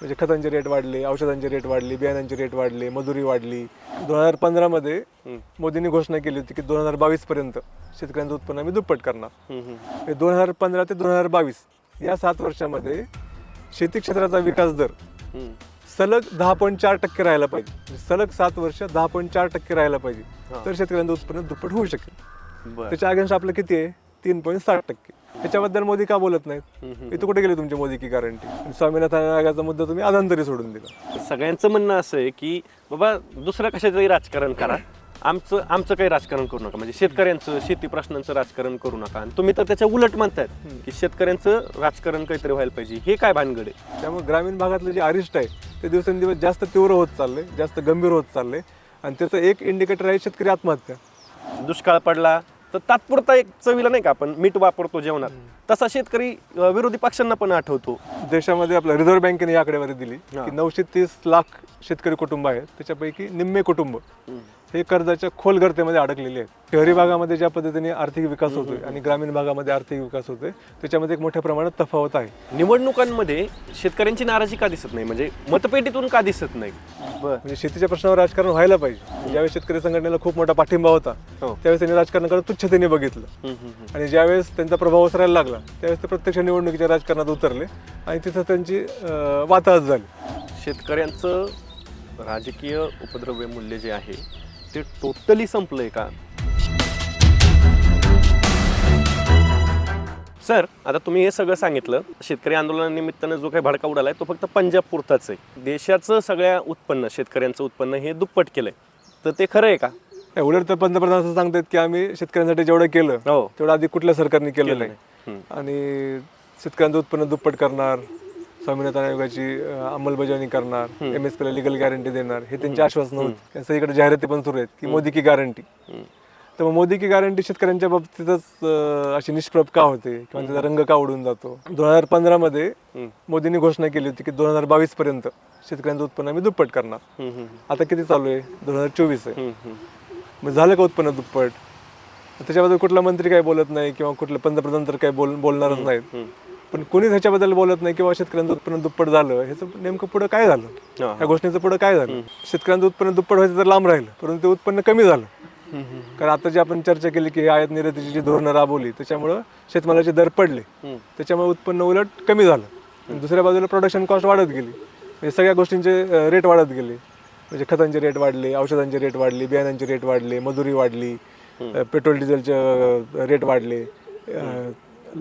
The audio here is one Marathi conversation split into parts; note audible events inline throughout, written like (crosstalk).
म्हणजे खतांचे रेट वाढले औषधांचे रेट वाढले बियाणांचे रेट वाढले मजुरी वाढली. दोन हजार पंधरामध्ये मोदींनी घोषणा केली होती की दोन हजार बावीसपर्यंत शेतकऱ्यांचं उत्पन्न आम्ही दुप्पट करणार. दोन हजार पंधरा ते दोन हजार बावीस या सात वर्षामध्ये शेती क्षेत्राचा विकास दर सलग दहा पॉईंट चार टक्के राहायला पाहिजे. म्हणजे सलग सात वर्ष दहा पॉईंट चार टक्के राहायला पाहिजे. तर शेतकऱ्यांचं उत्पन्न दुप्पट होऊ शकेल. त्याच्या अगेन्स्ट आपलं किती आहे? तीन पॉईंट साठ टक्के. त्याच्याबद्दल मोदी का बोलत नाहीत? इथं कुठे गेले तुमची मोदी की गॅरंटी स्वामीनाथन आयोगाचा मुद्दा तुम्ही अधांतरी सोडून दिला. सगळ्यांचं म्हणणं असं आहे की बाबा दुसरं कशाचंही राजकारण करा. आमचं आमचं काही राजकारण करू नका. म्हणजे शेतकऱ्यांचं शेती प्रश्नांचं राजकारण करू नका. आणि तुम्ही तर त्याच्या उलट म्हणतायत की शेतकऱ्यांचं राजकारण काहीतरी व्हायला पाहिजे. हे काय भानगड आहे? त्यामुळे ग्रामीण भागातलं जे अरिष्ट आहे ते दिवसेंदिवस जास्त तीव्र होत चाललंय जास्त गंभीर होत चाललंय आणि त्याचं एक इंडिकेटर आहे शेतकरी आत्महत्या. दुष्काळ पडला तर तात्पुरता एक चवीला नाही का आपण मीठ वापरतो जेवणात? तसा शेतकरी अं, विरोधी पक्षांना पण आठवतो. देशामध्ये आपल्या रिझर्व्ह बँकेने ही आकडेवारी दिली. की नऊशे तीस लाख शेतकरी कुटुंब आहेत. त्याच्यापैकी निम्मे कुटुंब. हे कर्जाच्या खोल गर्तेमध्ये अडकलेले आहेत. शहरी भागामध्ये ज्या पद्धतीने आर्थिक विकास होतोय आणि ग्रामीण भागामध्ये आर्थिक विकास होतोय त्याच्यामध्ये एक मोठ्या प्रमाणात तफावत आहे. निवडणुकांमध्ये शेतकऱ्यांची नाराजी का दिसत नाही? म्हणजे मतपेटीतून का दिसत नाही? म्हणजे शेतीच्या प्रश्नावर राजकारण व्हायला पाहिजे. ज्यावेळेस शेतकरी संघटनेला खूप मोठा पाठिंबा होता हो. त्यावेळेस त्यांनी राजकारणाकडे तुच्छतेने बघितलं. आणि ज्यावेळेस त्यांचा प्रभाव ओसरायला लागला त्यावेळेस ते प्रत्यक्ष निवडणुकीच्या राजकारणात उतरले आणि तिथं त्यांची वाताहत झाली. शेतकऱ्यांचं राजकीय उपद्रव्य मूल्य जे आहे ते टोटली संपलंय का? सर आता तुम्ही हे सगळं सांगितलं शेतकरी आंदोलनानिमित्तानं जो काही भडका उडालाय तो फक्त पंजाब पुरताच आहे. देशाचं सगळ्या उत्पन्न शेतकऱ्यांचं उत्पन्न हे दुप्पट केलंय. तर ते खरं आहे का? उलट तर पंतप्रधान असं सांगतात की आम्ही शेतकऱ्यांसाठी जेवढं केलं हो. तेवढं आधी कुठल्या सरकारने केलं नाही. आणि शेतकऱ्यांचं उत्पन्न दुप्पट करणार स्वामीनाथन आयोगाची अंमलबजावणी करणार एम एस पीला लिगल गॅरंटी देणार हे त्यांची आश्वासन होती. सगळीकडे जाहिराती पण सुरू आहेत की मोदी की गॅरंटी. तर मग मोदी की गॅरंटी शेतकऱ्यांच्या बाबतीतच अशी निष्प्रभ का होते? किंवा त्याचा रंग का उडून जातो? दोन हजार पंधरामध्ये. मोदींनी घोषणा केली होती की दोन हजार बावीस पर्यंत शेतकऱ्यांचं उत्पन्न आम्ही दुप्पट करणार. आता किती चालू आहे? दोन हजार चोवीस आहे. मग झालं का उत्पन्न दुप्पट? त्याच्याबद्दल कुठला मंत्री काही बोलत नाही किंवा कुठले पंतप्रधान तर काही बोल बोलणारच नाहीत. पण कोणीच ह्याच्याबद्दल बोलत नाही किंवा शेतकऱ्यांचं उत्पन्न दुप्पट झालं ह्याचं नेमकं पुढं काय झालं. ह्या गोष्टीचं पुढं काय झालं? शेतकऱ्यांचं उत्पन्न दुप्पट व्हायचं तर लांब राहिलं परंतु ते उत्पन्न कमी झालं. कारण आता जे आपण चर्चा केली की ही आयात निर्यातीची जी धोरणं राबवली त्याच्यामुळं शेतमालाचे दर पडले. त्याच्यामुळे उत्पन्न उलट कमी झालं. आणि दुसऱ्या बाजूला प्रोडक्शन कॉस्ट वाढत गेली. म्हणजे सगळ्या गोष्टींचे रेट वाढत गेले. म्हणजे खतांचे रेट वाढले औषधांचे रेट वाढले बियाणांचे रेट वाढले मजुरी वाढली पेट्रोल डिझेलचे रेट वाढले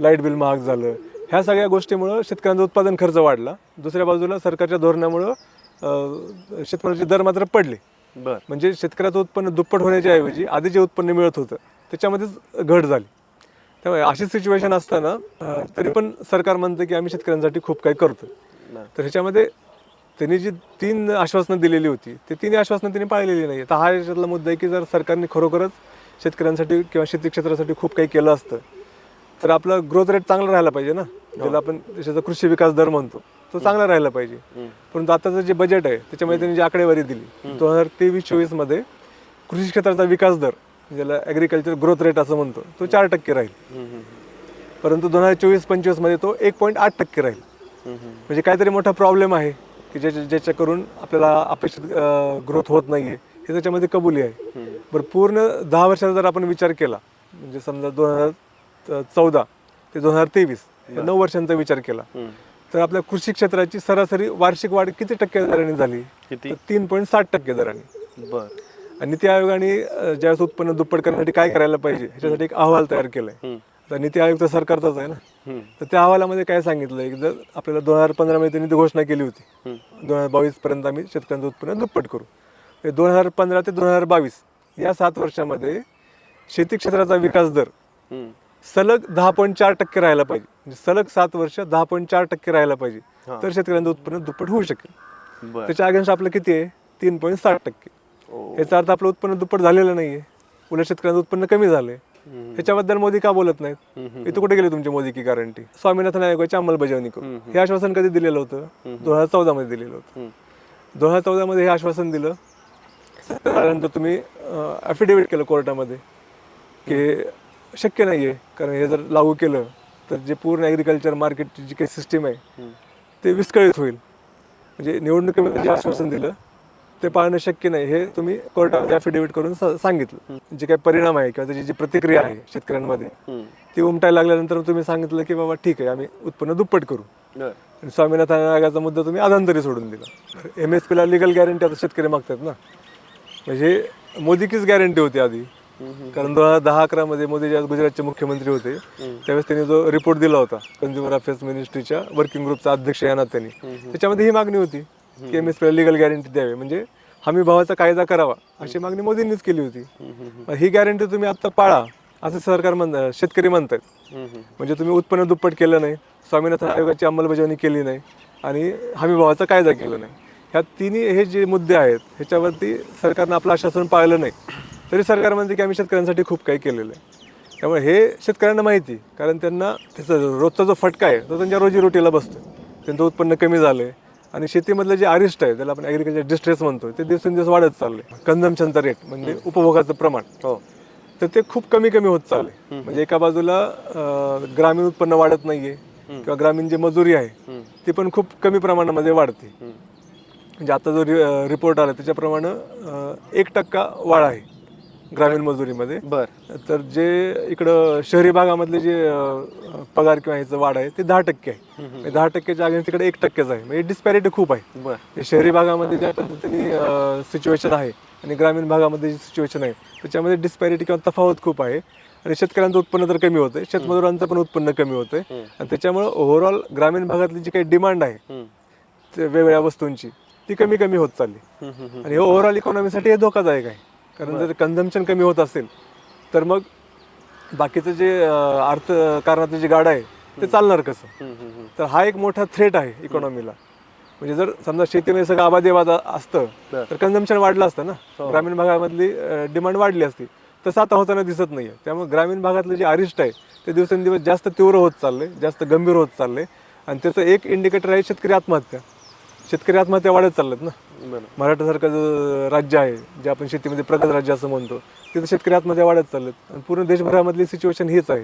लाइट बिल महाग झालं. ह्या सगळ्या गोष्टीमुळं शेतकऱ्यांचा उत्पादन खर्च वाढला. दुसऱ्या बाजूला सरकारच्या धोरणामुळं शेतमालाचे दर मात्र पडले. बर. म्हणजे शेतकऱ्याचं उत्पन्न दुप्पट होण्याच्या ऐवजी आधी जे उत्पन्न मिळत होतं त्याच्यामध्येच घट झाली. त्यामुळे अशी सिच्युएशन असताना तरी पण सरकार म्हणतं की आम्ही शेतकऱ्यांसाठी खूप काही करतो. तर ह्याच्यामध्ये त्यांनी जी तीन आश्वासनं दिलेली होती ते तिन्ही आश्वासनं त्यांनी पाळलेली नाही तर हा याच्यातला मुद्दा आहे की जर सरकारने खरोखरच शेतकऱ्यांसाठी किंवा शेती क्षेत्रासाठी खूप काही केलं असतं तर आपला ग्रोथ रेट चांगला राहायला पाहिजे ना. ज्याला आपण देशाचा कृषी विकास दर म्हणतो तो चांगला राहायला पाहिजे. परंतु आताचं जे बजेट आहे त्याच्यामध्ये त्यांनी जी आकडेवारी दिली दोन हजार तेवीस चोवीसमध्ये कृषी क्षेत्राचा विकास दर ज्याला ॲग्रिकल्चर ग्रोथ रेट असं म्हणतो तो चार टक्के राहील. परंतु दोन हजार चोवीस पंचवीसमध्ये तो एक पॉईंट आठ टक्के राहील. म्हणजे काहीतरी मोठा प्रॉब्लेम आहे की ज्याच्या ज्याच्या करून आपल्याला अपेक्षित ग्रोथ होत नाहीये हे त्याच्यामध्ये कबुली आहे. बरं पूर्ण दहा वर्षाचा जर आपण विचार केला म्हणजे समजा दोन हजार चौदा ते दोन हजार तेवीस या नऊ वर्षांचा विचार केला. तर आपल्या कृषी क्षेत्राची सरासरी वार्षिक वाढ किती टक्के दराने झाली तर तीन पॉईंट साठ टक्के दराने बर आणि नीती आयोगाने ज्यावेळेस उत्पन्न दुप्पट करण्यासाठी काय करायला पाहिजे ह्याच्यासाठी एक अहवाल तयार केलाय. आता नीती आयोग तर सरकारचाच आहे ना. तर त्या अहवालामध्ये काय सांगितलंय की जर आपल्याला दोन हजार पंधरामध्ये त्यांनी ती घोषणा केली होती. दोन हजार बावीस पर्यंत आम्ही शेतकऱ्यांचं उत्पन्न दुप्पट करू दोन हजार पंधरा ते दोन हजार बावीस या सात वर्षामध्ये शेती क्षेत्राचा विकास दर. सलग दहा पॉईंट चार टक्के राहायला पाहिजे. म्हणजे सलग सात वर्ष दहा पॉईंट चार टक्के राहायला पाहिजे. हा. तर शेतकऱ्यांचं उत्पन्न दुप्पट होऊ शकेल. बर. त्याच्या अगेन्स्ट आपलं किती आहे? तीन पॉईंट साठ टक्के. ओ. याचा अर्थ आपलं उत्पन्न दुप्पट झालेलं नाहीये. उलट शेतकऱ्यांचं उत्पन्न कमी झालंय. हम्म. ह्याच्याबद्दल मोदी का बोलत नाहीत. इथं कुठे गेली तुमची मोदी की गॅरंटी स्वामीनाथन आयोगाची अंमलबजावणी करू हम्म. हे आश्वासन कधी दिलेलं होतं? दोन हजार चौदा मध्ये दिलेलं होतं. हम्म. दोन हजार चौदा मध्ये हे आश्वासन दिलं. त्यानंतर तुम्ही अफिडेव्हिट केलं कोर्टामध्ये की शक्य नाहीये. कारण हे जर लागू केलं तर जे पूर्ण ॲग्रिकल्चर मार्केटची जी काही सिस्टीम आहे. ते विस्कळीत होईल. म्हणजे निवडणुकीमध्ये जे आश्वासन दिलं ते पाळणं शक्य नाही हे तुम्ही कोर्टात ॲफिडेव्हिट करून सांगितलं. जे काही परिणाम आहे किंवा त्याची जी प्रतिक्रिया आहे शेतकऱ्यांमध्ये. ती उमटायला लागल्यानंतर तुम्ही सांगितलं की बाबा ठीक आहे आम्ही उत्पन्न दुप्पट करू. स्वामीनाथन आयोगाचा मुद्दा तुम्ही अधांतरी सोडून दिला. एम एस पीला लिगल गॅरंटी आता शेतकरी मागतात ना. म्हणजे मोदीकीच गॅरंटी होती आधी. कारण दोन हजार दहा अकरा मध्ये मोदी ज्यावेळेस गुजरातचे मुख्यमंत्री होते. त्यावेळेस त्यांनी जो रिपोर्ट दिला होता कन्झ्युमर अफेअर्स मिनिस्ट्रीच्या वर्किंग ग्रुपचा अध्यक्ष या नात्याने त्याच्यामध्ये ही मागणी होती की एम एस पीला लिगल गॅरंटी द्यावी. म्हणजे हमी भावाचा कायदा करावा अशी मागणी मोदींनीच केली होती. ही गॅरंटी तुम्ही आता पाळा असं सरकार म्हण शेतकरी म्हणतात. म्हणजे तुम्ही उत्पन्न दुप्पट केलं नाही स्वामीनाथन आयोगाची अंमलबजावणी केली नाही आणि हमी भावाचा कायदा केला नाही. ह्या तिन्ही हे जे मुद्दे आहेत ह्याच्यावरती सरकारनं आपलं आश्वासन पाळलं नाही. तरी सरकार म्हणते की आम्ही शेतकऱ्यांसाठी खूप काही केलेलं आहे. त्यामुळे हे शेतकऱ्यांना माहिती कारण त्यांना त्याचा रोजचा जो फटका आहे तो त्यांच्या रोजीरोटीला बसतो त्यांचं उत्पन्न कमी झालं आहे आणि शेतीमधलं जे अरिष्ट आहे त्याला आपण ॲग्रिकल्चर डिस्ट्रेस म्हणतो ते दिवसेंदिवस वाढत चाललंय. कन्झम्पशनचा रेट म्हणजे उपभोगाचं प्रमाण. हो. तर ते खूप कमी कमी होत चालले म्हणजे एका बाजूला ग्रामीण उत्पन्न वाढत नाहीये किंवा ग्रामीण जी मजुरी आहे ती पण खूप कमी प्रमाणामध्ये वाढते. म्हणजे आता जो रिपोर्ट आला त्याच्याप्रमाणे एक टक्का वाढ आहे. ग्रामीण मजुरीमध्ये. बर. तर जे इकडं शहरी भागामधले जे अं, पगार किंवा ह्याचं वाढ आहे ते दहा टक्के आहे. म्हणजे दहा टक्क्याच्या अगेन्स्ट तिकडे एक टक्केच आहे. म्हणजे डिस्पॅरिटी खूप आहे. बर. ते शहरी भागामध्ये ज्या पद्धतीने सिच्युएशन आहे आणि ग्रामीण भागामध्ये जी सिच्युएशन आहे त्याच्यामध्ये डिस्पॅरिटी किंवा तफावत खूप आहे. आणि शेतकऱ्यांचं उत्पन्न तर कमी होतंय. शेतमजुरांचं पण उत्पन्न कमी होतंय. आणि त्याच्यामुळे ओव्हरऑल ग्रामीण भागातली जी काही डिमांड आहे ते वेगवेगळ्या वस्तूंची ती कमी कमी होत चालली. आणि ओव्हरऑल इकॉनॉमीसाठी हे धोकादायक आहे. कारण जर कन्झम्पशन कमी होत असेल तर मग बाकीचं जे अं, अर्थकारणाचं जे गाडं आहे ते चालणार कसं? तर हा एक मोठा थ्रेट आहे इकॉनॉमीला म्हणजे जर समजा शेतीमध्ये सगळं आबादेवाद असतं तर कन्झम्पशन वाढलं असतं ना? ग्रामीण भागामधली डिमांड वाढली असती तसं आता होताना दिसत नाहीये. त्यामुळे ग्रामीण भागातलं जे अरिष्ट आहे ते दिवसेंदिवस जास्त तीव्र होत चाललंय जास्त गंभीर होत चाललंय. आणि त्याचं एक इंडिकेटर आहे शेतकरी आत्महत्या. शेतकरी आत्महत्या वाढत चालल्यात ना? मराठासारखं जो राज्य आहे जे आपण शेतीमध्ये प्रगत राज्य असं म्हणतो तिथं शेतकरी आत्महत्या वाढत चाललेत आणि पूर्ण देशभरामधली सिच्युएशन हीच आहे.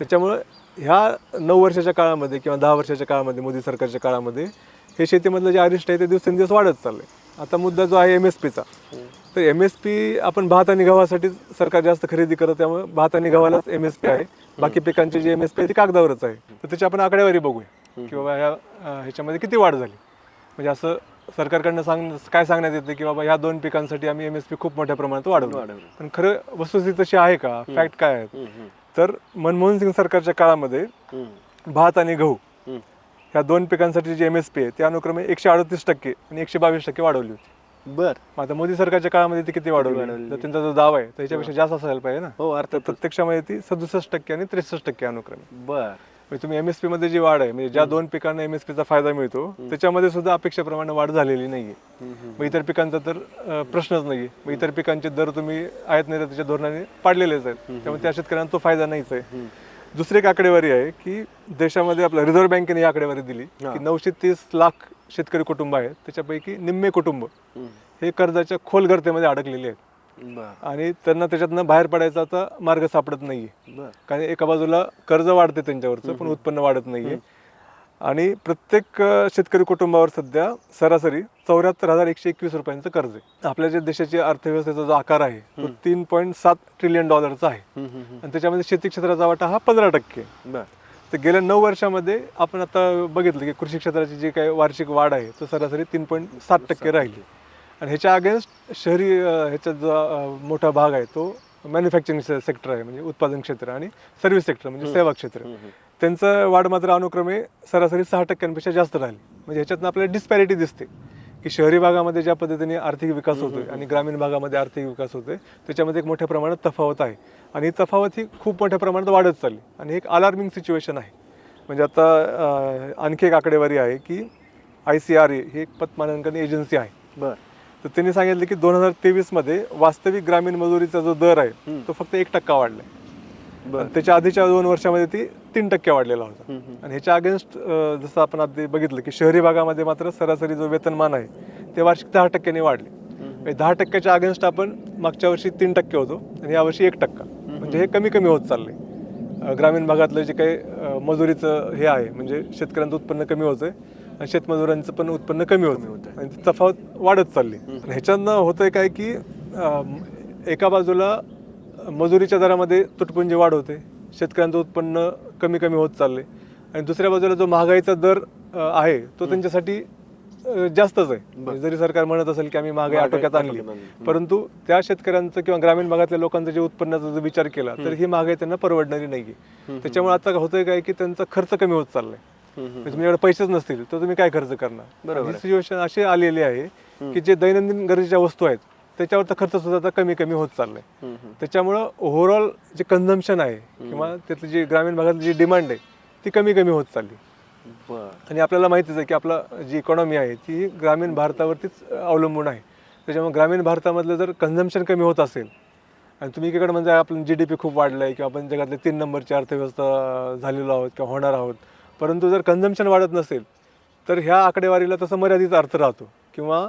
त्याच्यामुळं ह्या नऊ वर्षाच्या काळामध्ये किंवा दहा वर्षाच्या काळामध्ये मोदी सरकारच्या काळामध्ये हे शेतीमधलं जे अरिष्ट आहे ते दिवसेंदिवस वाढत चाललंय. आता मुद्दा जो आहे एम एस पीचा तर एम एस पी आपण भात आणि गव्हासाठी सरकार जास्त खरेदी करत त्यामुळे भात आणि गव्हालाच एम एस पी आहे. बाकी पिकांची जी एम एस पी आहे ती कागदावरच आहे. तर त्याची आपण आकडेवारी बघूया. की बाबा ह्या ह्याच्यामध्ये किती वाढ झाली? म्हणजे असं सरकारकडनं सांग काय सांगण्यात येतं की बाबा ह्या दोन पिकांसाठी आम्ही एम एस पी खूप मोठ्या प्रमाणात वाढवलं. पण खरं वस्तुस्थिती तशी आहे का? फॅक्ट काय आहेत? तर मनमोहन सिंग सरकारच्या काळामध्ये भात आणि गहू ह्या दोन पिकांसाठी जी एम एस पी आहे ते अनुक्रमे एकशे अडतीस टक्के आणि एकशे बावीस टक्के वाढवली होती. बर. आता मोदी सरकारच्या काळामध्ये ती किती वाढवली? तर त्यांचा जो दावा आहे तर ह्याच्यापेक्षा जास्त असायला पाहिजे ना? हो अर्थ तर प्रत्यक्षामध्ये ती सदुसष्ट टक्के आणि त्रेसष्ट टक्के अनुक्रमे. बर. म्हणजे तुम्ही एम एस पी मध्ये जी वाढ आहे म्हणजे ज्या दोन पिकांना एम एस पीचा फायदा मिळतो त्याच्यामध्ये सुद्धा अपेक्षेप्रमाणे वाढ झालेली नाहीये. मग इतर पिकांचा तर प्रश्नच नाहीये. मग इतर पिकांचे दर तुम्ही आयात निर्यातीच्या धोरणाने पाडलेलेच आहेत. त्यामुळे त्या शेतकऱ्यांना तो फायदा नाहीच आहे. दुसरी एक आकडेवारी आहे की देशामध्ये आपल्या रिझर्व्ह बँकेने ही आकडेवारी दिली की नऊशे तीस लाख शेतकरी कुटुंब आहेत त्याच्यापैकी निम्मे कुटुंब हे कर्जाच्या खोल गर्तेमध्ये अडकलेले आहेत. आणि त्यांना त्याच्यातनं बाहेर पडायचा आता मार्ग सापडत नाहीये. कारण एका बाजूला कर्ज वाढते त्यांच्यावरचं पण उत्पन्न वाढत नाहीये. आणि प्रत्येक शेतकरी कुटुंबावर सध्या सरासरी चौऱ्याहत्तर हजार एकशे एकवीस रुपयांचं कर्ज आहे. आपल्या जे देशाची अर्थव्यवस्थेचा जो आकार आहे तो तीन पॉईंट सात ट्रिलियन डॉलरचा आहे. आणि त्याच्यामध्ये शेती क्षेत्राचा वाटा हा पंधरा टक्के तर गेल्या नऊ वर्षामध्ये आपण आता बघितलं की कृषी क्षेत्राची जी काही वार्षिक वाढ आहे तो सरासरी तीन पॉईंट सात टक्के राहिली. आणि ह्याच्या अगेन्स्ट शहरी ह्याचा जो मोठा भाग आहे तो मॅन्युफॅक्चरिंग सेक्टर आहे म्हणजे उत्पादन क्षेत्र आणि सर्व्हिस सेक्टर म्हणजे सेवा क्षेत्र. त्यांचं वाढ मात्र अनुक्रमे सरासरी सहा टक्क्यांपेक्षा जास्त राहिली. म्हणजे ह्याच्यातनं आपल्याला डिस्पॅरिटी दिसते. की शहरी भागामध्ये ज्या पद्धतीने आर्थिक विकास होतोय आणि ग्रामीण भागामध्ये आर्थिक विकास होतोय त्याच्यामध्ये एक मोठ्या प्रमाणात तफावत आहे. आणि ही तफावत ही खूप मोठ्या प्रमाणात वाढत चालली. आणि एक अलार्मिंग सिच्युएशन आहे. म्हणजे आता आणखी एक आकडेवारी आहे की आय सी आर ए ही एक पतमानांकन एजन्सी आहे. बर. तर त्यांनी सांगितलं की दोन हजार तेवीसमध्ये वास्तविक ग्रामीण मजुरीचा जो दर आहे तो फक्त एक टक्का वाढलाय. त्याच्या आधीच्या दोन वर्षामध्ये ती तीन टक्के वाढलेला होता. आणि ह्याच्या अगेन्स्ट जसं आपण आधी बघितलं की शहरी भागामध्ये मात्र सरासरी जो वेतनमान आहे ते वार्षिक दहा टक्क्याने वाढले. म्हणजे दहा टक्क्याच्या अगेन्स्ट आपण मागच्या वर्षी तीन टक्के होतो आणि यावर्षी एक टक्का. म्हणजे हे कमी कमी होत चाललंय. ग्रामीण भागातलं जे काही मजुरीचं हे आहे म्हणजे शेतकऱ्यांचं उत्पन्न कमी होतंय आणि शेतमजुरांचं पण उत्पन्न कमी होतं. आणि तफावत वाढत चालली. आणि ह्याच्यातनं होतंय काय की एका बाजूला मजुरीच्या दरामध्ये तुटपुंजी वाढ होते शेतकऱ्यांचं उत्पन्न कमी कमी होत चालले आणि दुसऱ्या बाजूला जो महागाईचा दर आहे तो त्यांच्यासाठी जास्तच आहे. म्हणजे जरी सरकार म्हणत असेल की आम्ही महागाई आटोक्यात आणली. परंतु त्या शेतकऱ्यांचं किंवा ग्रामीण भागातल्या लोकांचा जे उत्पन्नाचा जर विचार केला तर ही. महागाई त्यांना परवडणारी नाहीये. त्याच्यामुळे आता होतंय काय की त्यांचा खर्च कमी होत चाललाय. म्हणजे तुमच्याकडे पैसेच नसतील तर तुम्ही काय खर्च करणार? बरोबर ही सिच्युएशन अशी आलेली आहे की जे दैनंदिन गरजेच्या वस्तू आहेत त्याच्यावरचा खर्च सुद्धा आता कमी कमी होत चाललाय. त्याच्यामुळं ओव्हरऑल जे कन्झम्पशन आहे किंवा त्यातली जी ग्रामीण भागातली जी डिमांड आहे ती कमी कमी होत चालली. आणि आपल्याला माहितीच आहे की आपला जी इकॉनॉमी आहे ती ग्रामीण भारतावरतीच अवलंबून आहे. त्याच्यामुळे ग्रामीण भारतामधलं जर कन्झम्पशन कमी होत असेल आणि तुम्ही एकीकडे म्हणजे आपलं जी डी पी खूप वाढलं आहे किंवा आपण जगातले तीन नंबरची अर्थव्यवस्था झालेलो आहोत किंवा होणार आहोत परंतु जर कन्झम्पशन वाढत नसेल तर ह्या आकडेवारीला तसं मर्यादित अर्थ राहतो. किंवा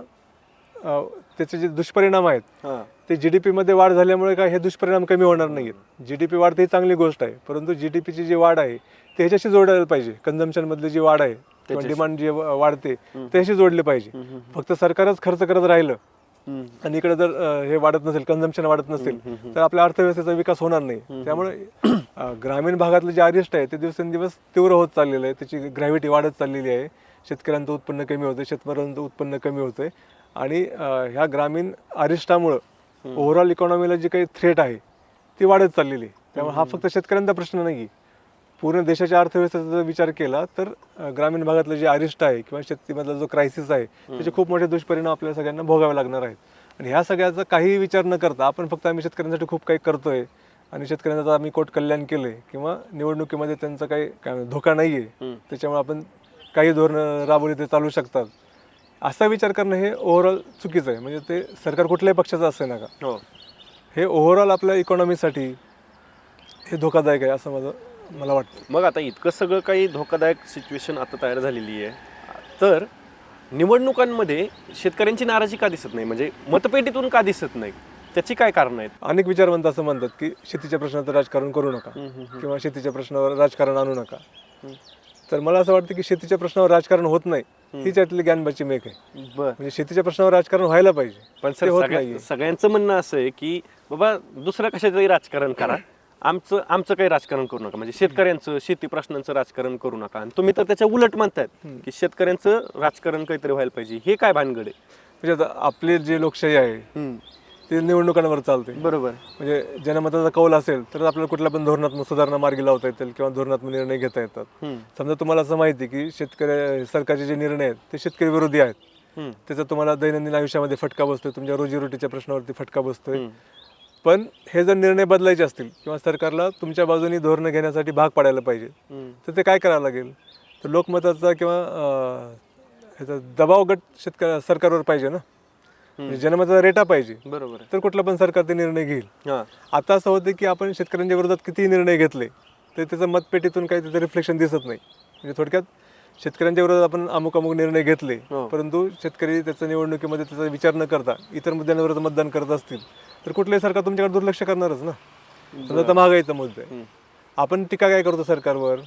त्याचे जे दुष्परिणाम आहेत ते जी डी पीमध्ये वाढ झाल्यामुळे काय हे दुष्परिणाम कमी होणार नाहीत जी डी पी वाढते ही चांगली गोष्ट आहे परंतु जी डी पीची जी वाढ आहे ते ह्याच्याशी जोडायला पाहिजे. कन्झम्पनमधली जी वाढ आहे डिमांड जी वाढते त्याशी जोडली पाहिजे. फक्त सरकारच खर्च करत राहिलं आणि इकडे जर अं, हे वाढत नसेल कन्झम्पन वाढत नसेल तर आपल्या अर्थव्यवस्थेचा विकास होणार नाही. त्यामुळे अं, ग्रामीण भागातलं जे अरिष्ट आहे ते दिवसेंदिवस तीव्र होत चाललेलं आहे त्याची ग्रॅव्हिटी वाढत चाललेली आहे. शेतकऱ्यांचं उत्पन्न कमी होतं शेतकऱ्यांचं उत्पन्न कमी होतंय. आणि अं, ह्या ग्रामीण अरिष्टामुळं ओव्हरऑल इकॉनॉमीला जी काही थ्रेट आहे ती वाढत चाललेली आहे. त्यामुळे हा फक्त शेतकऱ्यांचा प्रश्न नाही पूर्ण देशाच्या अर्थव्यवस्थेचा जर विचार केला तर ग्रामीण भागातलं जे अरिष्ट आहे किंवा शेतीमधला जो क्रायसिस आहे त्याचे खूप मोठे दुष्परिणाम आपल्या सगळ्यांना भोगावे लागणार आहेत. आणि ह्या सगळ्याचा काही विचार न करता आपण फक्त आम्ही शेतकऱ्यांसाठी खूप काही करतोय आणि शेतकऱ्यांचं आम्ही कोट कल्याण केलंय किंवा निवडणुकीमध्ये त्यांचा काही काय धोका नाही आहे त्याच्यामुळे आपण काही धोरणं राबवली ते चालू शकतात. असा विचार करणं हे ओव्हरऑल चुकीचं आहे. म्हणजे ते सरकार कुठल्याही पक्षाचं असे नका. हो. हे ओव्हरऑल आपल्या इकॉनॉमीसाठी हे धोकादायक आहे असं माझं मला वाटतं. मग आता इतकं सगळं काही धोकादायक सिच्युएशन आता तयार झालेली आहे. तर निवडणुकांमध्ये शेतकऱ्यांची नाराजी का दिसत नाही? म्हणजे मतपेटीतून का दिसत नाही? त्याची काय कारण आहेत? अनेक विचारवंत असं म्हणतात की शेतीच्या प्रश्नाचं राजकारण करू नका किंवा शेतीच्या प्रश्नावर राजकारण आणू नका. तर मला असं वाटतं की शेतीच्या प्रश्नावर राजकारण होत नाही. हीच यातली ज्ञानबाची मेक आहे. म्हणजे शेतीच्या प्रश्नावर राजकारण व्हायला पाहिजे. पण होत. सगळ्यांचं म्हणणं असं आहे की बाबा दुसरं कशाचंही राजकारण करा. आमचं आमचं काही राजकारण करू नका. म्हणजे शेतकऱ्यांचं शेती प्रश्नांचं राजकारण करू नका. आणि तुम्ही तर त्याच्या उलट म्हणतायत की शेतकऱ्यांचं राजकारण काहीतरी व्हायला पाहिजे. हे काय भानगड आहे? म्हणजे आता आपली जी लोकशाही आहे ते निवडणुकांवर चालते बरोबर. म्हणजे जनमताचा कौल असेल तर आपल्याला कुठल्या पण धोरणात्मक सुधारणा मार्गी लावता येतील किंवा धोरणात्मक निर्णय घेता येतात. समजा तुम्हाला असं माहिती आहे की शेतकरी सरकारचे जे निर्णय आहेत ते शेतकरी विरोधी आहेत. त्याचा तुम्हाला दैनंदिन आयुष्यामध्ये फटका बसतोय तुमच्या रोजीरोटीच्या प्रश्नावरती फटका बसतोय. पण हे जर निर्णय बदलायचे असतील किंवा सरकारला तुमच्या बाजूनी धोरणं घेण्यासाठी भाग पाडायला पाहिजे. तर ते काय करावं लागेल? तर लोकमताचा किंवा ह्याचा दबाव गट शेतक सरकारवर पाहिजे ना? म्हणजे जनमताचा रेटा पाहिजे. बरोबर तर कुठलं पण सरकार ते निर्णय घेईल. आता असं होतं की आपण शेतकऱ्यांच्या विरोधात कितीही निर्णय घेतले तर त्याचं मतपेटीतून काही त्याचं रिफ्लेक्शन दिसत नाही. म्हणजे थोडक्यात शेतकऱ्यांच्या विरोधात आपण अमुक अमुक निर्णय घेतले हो. परंतु शेतकरी त्याचा निवडणुकीमध्ये त्याचा विचार न करता इतर मुद्द्यांविरोधात मतदान करत असतील तर कुठलंही सरकार तुमच्याकडे दुर्लक्ष करणारच ना. समजा आता महागाईचा मुद्दा आहे. आपण टीका काय करतो सरकारवर?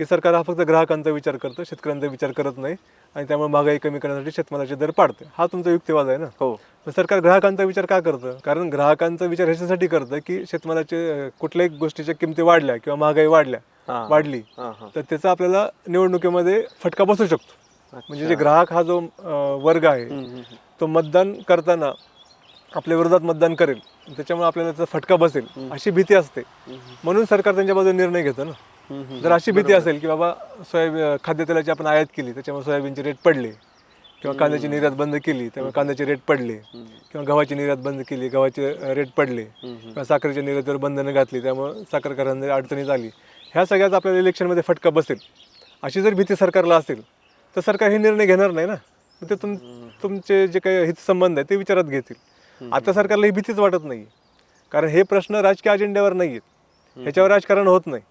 की सरकार हा फक्त ग्राहकांचा विचार करतं शेतकऱ्यांचा विचार करत नाही आणि त्यामुळे महागाई कमी करण्यासाठी शेतमालाचे दर पाडते. हा तुमचा युक्तिवाद आहे ना? हो. पण सरकार ग्राहकांचा विचार का करतं? कारण ग्राहकांचा विचार ह्याच्यासाठी करतं की शेतमालाचे कुठल्याही गोष्टीच्या किमती वाढल्या किंवा महागाई वाढल्या. वाढली तर त्याचा आपल्याला निवडणुकीमध्ये फटका बसू शकतो. म्हणजे जे ग्राहक हा जो वर्ग आहे तो मतदान करताना आपल्या विरोधात मतदान करेल. त्याच्यामुळे आपल्याला त्याचा फटका बसेल. अशी भीती असते. म्हणून सरकार त्यांच्या बाजूने निर्णय घेतं ना. जर अशी भीती असेल की बाबा सोयाबीन खाद्यतेलाची आपण आयात केली त्याच्यामुळे सोयाबीनचे रेट पडले किंवा कांद्याची निर्यात बंद केली त्यामुळे कांद्याचे रेट पडले. किंवा गव्हाची निर्यात बंद केली गव्हाचे रेट पडले. किंवा साखरेच्या निर्यातीवर बंधनं घातली त्यामुळे साखर कारखान्यात अडचणीत आली. ह्या सगळ्यात आपल्याला इलेक्शनमध्ये फटका बसेल. अशी जर भीती सरकारला असेल तर सरकार हे निर्णय घेणार नाही ना? मग ते तुम तुमचे जे काही हितसंबंध आहे ते विचारात घेतील. आता सरकारला ही भीतीच वाटत नाही कारण हे प्रश्न राजकीय अजेंड्यावर नाही आहेत ह्याच्यावर राजकारण होत नाही.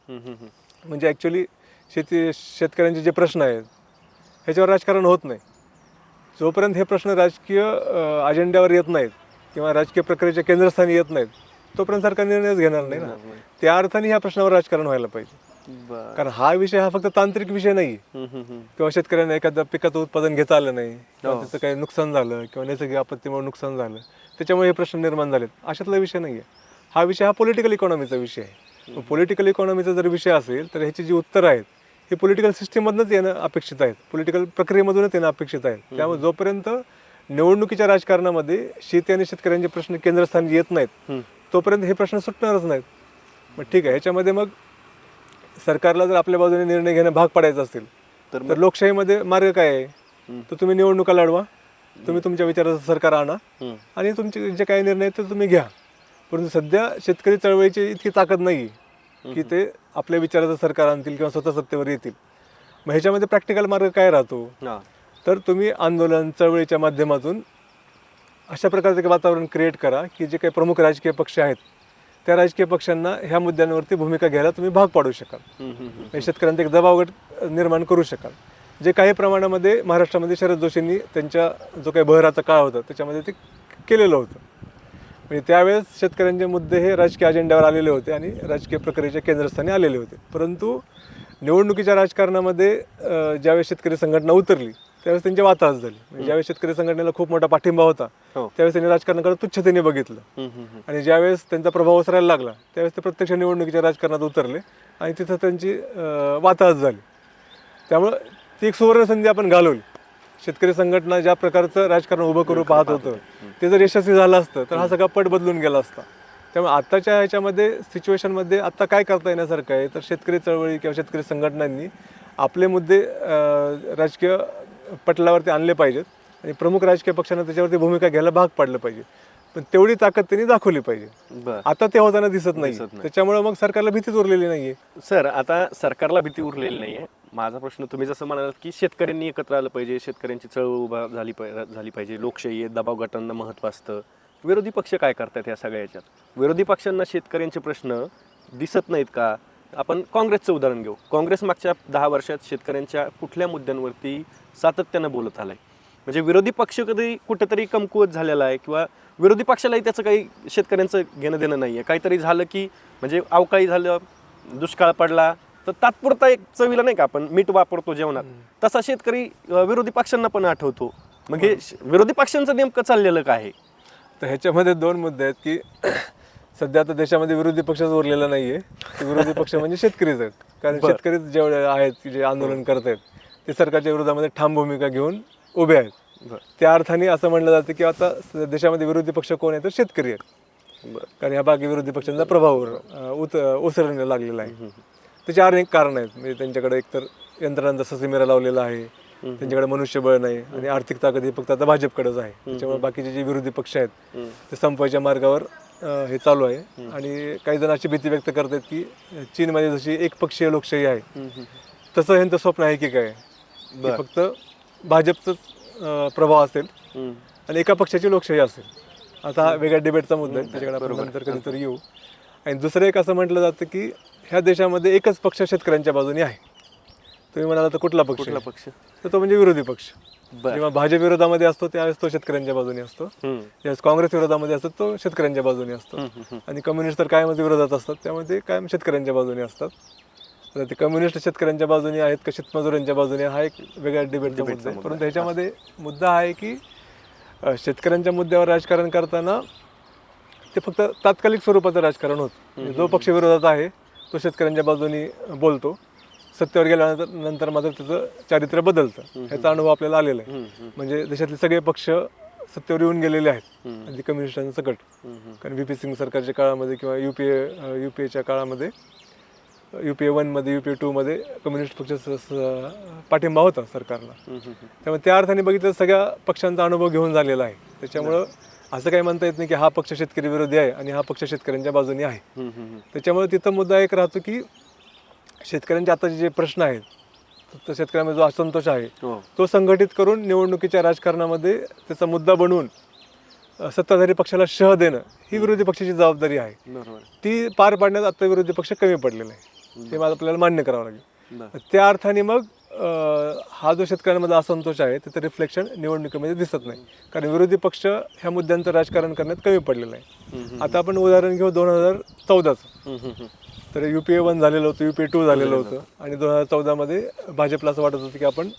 म्हणजे ॲक्च्युली शेती शेतकऱ्यांचे जे प्रश्न आहेत ह्याच्यावर राजकारण होत नाही. जोपर्यंत हे प्रश्न राजकीय अजेंड्यावर येत नाहीत किंवा राजकीय प्रक्रियेच्या केंद्रस्थानी येत नाहीत तोपर्यंत सरकार निर्णयच घेणार नाही ना. त्या अर्थाने ह्या प्रश्नावर राजकारण व्हायला पाहिजे. कारण हा विषय हा फक्त तांत्रिक विषय नाही. किंवा शेतकऱ्यांना एखाद्या पिकाचं उत्पादन घेता आलं नाही किंवा हो. त्याचं काही नुकसान झालं किंवा नैसर्गिक आपत्तीमुळे नुकसान झालं त्याच्यामुळे हे प्रश्न निर्माण झालेत. अशातला विषय नाही आहे हा विषय हा पॉलिटिकल इकॉनॉमीचा विषय आहे. पॉलिटिकल इकॉनॉमीचा जर विषय असेल तर ह्याची जी उत्तरं आहेत हे पॉलिटिकल सिस्टीममधनंच येणं अपेक्षित आहेत पॉलिटिकल प्रक्रियेमधूनच येणं अपेक्षित आहे. त्यामुळे जोपर्यंत निवडणुकीच्या राजकारणामध्ये शेती आणि शेतकऱ्यांचे प्रश्न केंद्रस्थानी येत नाहीत. तोपर्यंत हे प्रश्न सुटणारच नाहीत. मग ठीक आहे ह्याच्यामध्ये मग सरकारला जर आपल्या बाजूने निर्णय घेणं भाग पडायचा असेल तर लोकशाहीमध्ये मार्ग काय आहे. तर तुम्ही निवडणुका लढवा तुम्ही तुमच्या विचाराचं सरकार आणा. आणि तुमचे जे काही निर्णय ते तुम्ही घ्या. परंतु सध्या शेतकरी चळवळीची इतकी ताकद नाही की ते आपल्या विचाराचं सरकार आणतील किंवा स्वतः सत्तेवर येतील. मग ह्याच्यामध्ये प्रॅक्टिकल मार्ग काय राहतो. तर तुम्ही आंदोलन चळवळीच्या माध्यमातून अशा प्रकारचं वातावरण क्रिएट करा की जे काही प्रमुख राजकीय पक्ष आहेत त्या राजकीय पक्षांना ह्या मुद्द्यांवरती भूमिका घ्यायला तुम्ही भाग पाडू शकाल. म्हणजे शेतकऱ्यांचा एक दबावगट निर्माण करू शकाल. जे काही प्रमाणामध्ये महाराष्ट्रामध्ये शरद जोशींनी त्यांच्या जो काही बहराचा काळ होता त्याच्यामध्ये ते केलेलं होतं. म्हणजे त्यावेळेस शेतकऱ्यांचे मुद्दे हे राजकीय अजेंड्यावर आलेले होते आणि राजकीय प्रक्रियेच्या केंद्रस्थानी आलेले होते. परंतु निवडणुकीच्या राजकारणामध्ये ज्यावेळेस शेतकरी संघटना उतरली त्यावेळेस त्यांची वाताहत झाली. म्हणजे ज्यावेळेस शेतकरी संघटनेला खूप मोठा पाठिंबा होता हो. त्यावेळेस त्यांनी राजकारणाकडे तुच्छतेने बघितलं. आणि ज्यावेळेस त्यांचा प्रभाव ओसरायला लागला त्यावेळेस ते प्रत्यक्ष निवडणुकीच्या राजकारणात उतरले आणि तिथं त्यांची वाताहत झाली. त्यामुळं ती एक सुवर्ण संधी आपण घालवली. शेतकरी संघटना ज्या प्रकारचं राजकारण उभं करू पाहत होतं ते जर यशस्वी झालं असतं तर हा सगळा पट बदलून गेला असता. त्यामुळे आत्ताच्या ह्याच्यामध्ये सिच्युएशनमध्ये आत्ता काय करता येण्यासारखं आहे तर शेतकरी चळवळी किंवा शेतकरी संघटनांनी आपले मुद्दे राजकीय पटलावरती आणले पाहिजेत आणि प्रमुख राजकीय पक्षांना त्याच्यावरती भूमिका घ्यायला भाग पाडलं पाहिजे. पण तेवढी ताकद त्यांनी दाखवली पाहिजे. आता ते होताना दिसत नाही. दिसत नाही. त्याच्यामुळे मग सरकारला भीतीच उरलेली नाहीये. सर आता सरकारला भीती उरलेली नाहीये. माझा प्रश्न तुम्ही जसं म्हणालात की शेतकऱ्यांनी एकत्र आलं पाहिजे शेतकऱ्यांची चळवळ उभा झाली पाहिजे झाली पाहिजे लोकशाही आहे दबाव गटांना महत्त्व असतं. विरोधी पक्ष काय करतात या सगळ्या याच्यात? विरोधी पक्षांना शेतकऱ्यांचे प्रश्न दिसत नाहीत का? आपण काँग्रेसचं उदाहरण घेऊ. काँग्रेस मागच्या दहा वर्षात शेतकऱ्यांच्या कुठल्या मुद्द्यांवरती सातत्यानं बोलत आलाय. म्हणजे विरोधी पक्ष कधी कुठेतरी कमकुवत झालेला आहे किंवा विरोधी पक्षालाही त्याचं काही शेतकऱ्यांचं घेणं देणं नाही आहे काहीतरी झालं की म्हणजे अवकाळी झालं दुष्काळ पडला तर तात्पुरता एक चवीला नाही का आपण मीठ वापरतो जेवणात. तसा शेतकरी अं, विरोधी पक्षांना पण आठवतो. मग हे श- विरोधी पक्षांचं नेमकं चाललेलं काय आहे? तर ह्याच्यामध्ये दोन मुद्दे आहेत की (clears throat) सध्या आता देशामध्ये विरोधी पक्षच उरलेला नाहीये. ते विरोधी पक्ष म्हणजे शेतकरीच आहेत. कारण. शेतकरीच जेवढे आहेत की जे आंदोलन करत आहेत ते सरकारच्या विरोधामध्ये ठाम भूमिका घेऊन उभे आहेत. त्या अर्थाने असं म्हणलं जातं की आता स- देशामध्ये विरोधी पक्ष कोण आहे तर शेतकरी आहेत. कारण ह्या बाकी विरोधी पक्षांचा प्रभाव अं, उत लागलेला आहे. त्याचे अनेक कारण आहेत. म्हणजे त्यांच्याकडे एकतर यंत्रणांचा ससेमिरा लावलेला आहे. त्यांच्याकडे मनुष्यबळ नाही आणि आर्थिक ताकद ही फक्त आता भाजपकडेच आहे. त्याच्यामुळे बाकीचे जे विरोधी पक्ष आहेत ते संपवायच्या मार्गावर हे चालू आहे. आणि काही जण अशी भीती व्यक्त करतात की चीनमध्ये जशी एक पक्षीय लोकशाही आहे तसं ह्यांचं स्वप्न आहे की काय. फक्त भाजपचाच प्रभाव असेल. आणि एका पक्षाची लोकशाही असेल. आता हा वेगळ्या डिबेटचा मुद्दा आहे त्याच्याकडे आपण नंतर कधीतरी येऊ. आणि दुसरं एक असं म्हटलं जातं की ह्या देशामध्ये एकच पक्ष शेतकऱ्यांच्या बाजूने आहे. तुम्ही म्हणाला तर कुठला पक्ष? कुठला? पक्ष? तर तो म्हणजे विरोधी पक्ष. जेव्हा भाजप विरोधामध्ये असतो त्यावेळेस तो शेतकऱ्यांच्या बाजूने असतो. ज्यावेळेस काँग्रेस विरोधामध्ये असतो तो शेतकऱ्यांच्या बाजूने असतो. आणि कम्युनिस्ट तर कायमच विरोधात असतात त्यामुळे ते कायम शेतकऱ्यांच्या बाजूने असतात. आता ते कम्युनिस्ट शेतकऱ्यांच्या बाजूने आहेत का शेतमजुरांच्या बाजूने हा एक वेगळ्या डिबेटचा मुद्दा आहे परंतु ह्याच्यामध्ये मुद्दा आहे की शेतकऱ्यांच्या मुद्द्यावर राजकारण करताना ते फक्त तात्कालिक स्वरूपाचं राजकारण होतं. जो पक्ष विरोधात आहे तो शेतकऱ्यांच्या बाजूने बोलतो. सत्तेवर गेल्यानंतर नंतर मात्र त्याचं चारित्र्य बदलतं. ह्याचा अनुभव आपल्याला आलेला आहे. म्हणजे देशातले सगळे पक्ष सत्तेवर येऊन गेलेले आहेत. आणि कम्युनिस्टांचं सकट. कारण व्ही पी सिंग सरकारच्या काळामध्ये किंवा U P A U P एच्या काळामध्ये यू पी ए वनमध्ये यू पी ए टूमध्ये कम्युनिस्ट पक्षाचा पाठिंबा होता सरकारला. त्यामुळे त्या अर्थाने बघितलं सगळ्या पक्षांचा अनुभव घेऊन झालेला आहे. त्याच्यामुळं असं काही म्हणता येत नाही की हा पक्ष शेतकरी विरोधी आहे आणि हा पक्ष शेतकऱ्यांच्या बाजूने आहे. त्याच्यामुळे तिथं मुद्दा एक राहतो की शेतकऱ्यांचे आताचे जे प्रश्न आहेत तर शेतकऱ्यांमध्ये जो असंतोष आहे हो. तो संघटित करून निवडणुकीच्या राजकारणामध्ये त्याचा मुद्दा बनवून सत्ताधारी पक्षाला शह देणं ही विरोधी पक्षाची जबाबदारी आहे. ती पार पाडण्यात आता विरोधी पक्ष कमी पडलेला आहे ते आपल्याला मान्य करावं लागेल. त्या अर्थाने मग हा जो शेतकऱ्यांमध्ये असंतोष आहे त्याचं रिफ्लेक्शन निवडणुकीमध्ये दिसत नाही. कारण विरोधी पक्ष ह्या मुद्द्यांचं राजकारण करण्यात कमी पडलेलं आहे. आता आपण उदाहरण घेऊ दोन हजार चौदाचं. तर यू पी ए वन झालेलं होतं यू पी ए टू झालेलं होतं. आणि दोन हजार चौदामध्ये भाजपला असं वाटत होतं की आपण